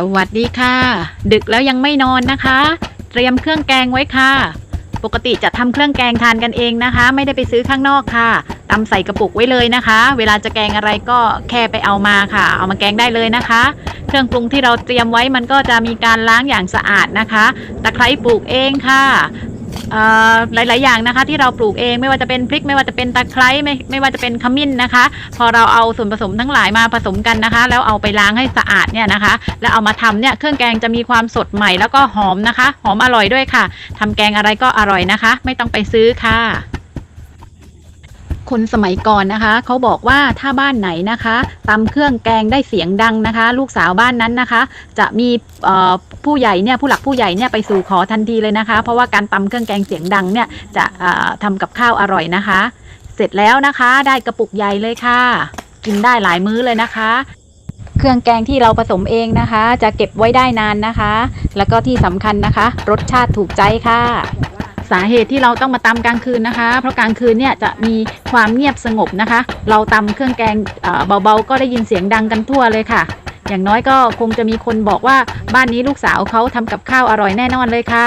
สวัสดีค่ะ ดึกแล้วยังไม่นอนนะคะ เตรียมเครื่องแกงไว้ค่ะ ปกติจะทำเครื่องแกงทานกันเองนะคะ ไม่ได้ไปซื้อข้างนอกค่ะตำใส่กระปุกไว้เลยนะคะ เวลาจะแกงอะไรก็แค่ไปเอามาค่ะ เอามาแกงได้เลยนะคะ เครื่องปรุงที่เราเตรียมไว้มันก็จะมีการล้างอย่างสะอาดนะคะ ตะไคร้ปลูกเองค่ะ หลาย ๆ อย่างนะคะ ที่เราปลูกเองไม่ว่าจะเป็นพริก ไม่ว่าจะเป็นตะไคร้ไม่ไม่ว่าจะเป็นขมิ้นนะคะ พอเราเอาส่วนผสมทั้งหลายมาผสมกันนะคะ แล้วเอาไปล้างให้สะอาดเนี่ยนะคะ แล้วเอามาทำเนี่ยเครื่องแกงจะมีความสดใหม่แล้วก็หอมนะคะ หอมอร่อยด้วยค่ะทำแกงอะไรก็อร่อยนะคะ ไม่ต้องไปซื้อค่ะ คนสมัยก่อนนะคะเขาบอกว่าถ้าบ้านไหนนะคะตำเครื่องแกงได้เสียงดังนะคะ ลูกสาวบ้านนั้นนะคะ จะมีผู้ใหญ่เนี่ยผู้หลักผู้ใหญ่เนี่ยไปสู่ขอทันทีเลยนะคะ เพราะว่าการตำเครื่องแกงเสียงดังเนี่ยจะเอ่อทำกับข้าวอร่อยนะคะ เสร็จแล้วนะคะได้กระปุกใหญ่เลยค่ะ กินได้หลายมื้อเลยนะคะเครื่องแกงที่เราผสมเองนะคะ จะเก็บไว้ได้นานนะคะ แล้วก็ที่สำคัญนะคะ รสชาติถูกใจค่ะ สาเหตุที่เราต้องมาตำกลางคืนนะคะ เพราะกลางคืนเนี่ยจะมีความเงียบสงบนะคะ เราตำเครื่องแกงเอ่อเบาๆ ก็ได้ยินเสียงดังกันทั่วเลยค่ะ อย่างน้อยก็คงจะมีคนบอกว่าบ้านนี้ลูกสาวเขาทำกับข้าวอร่อยแน่นอนเลยค่ะ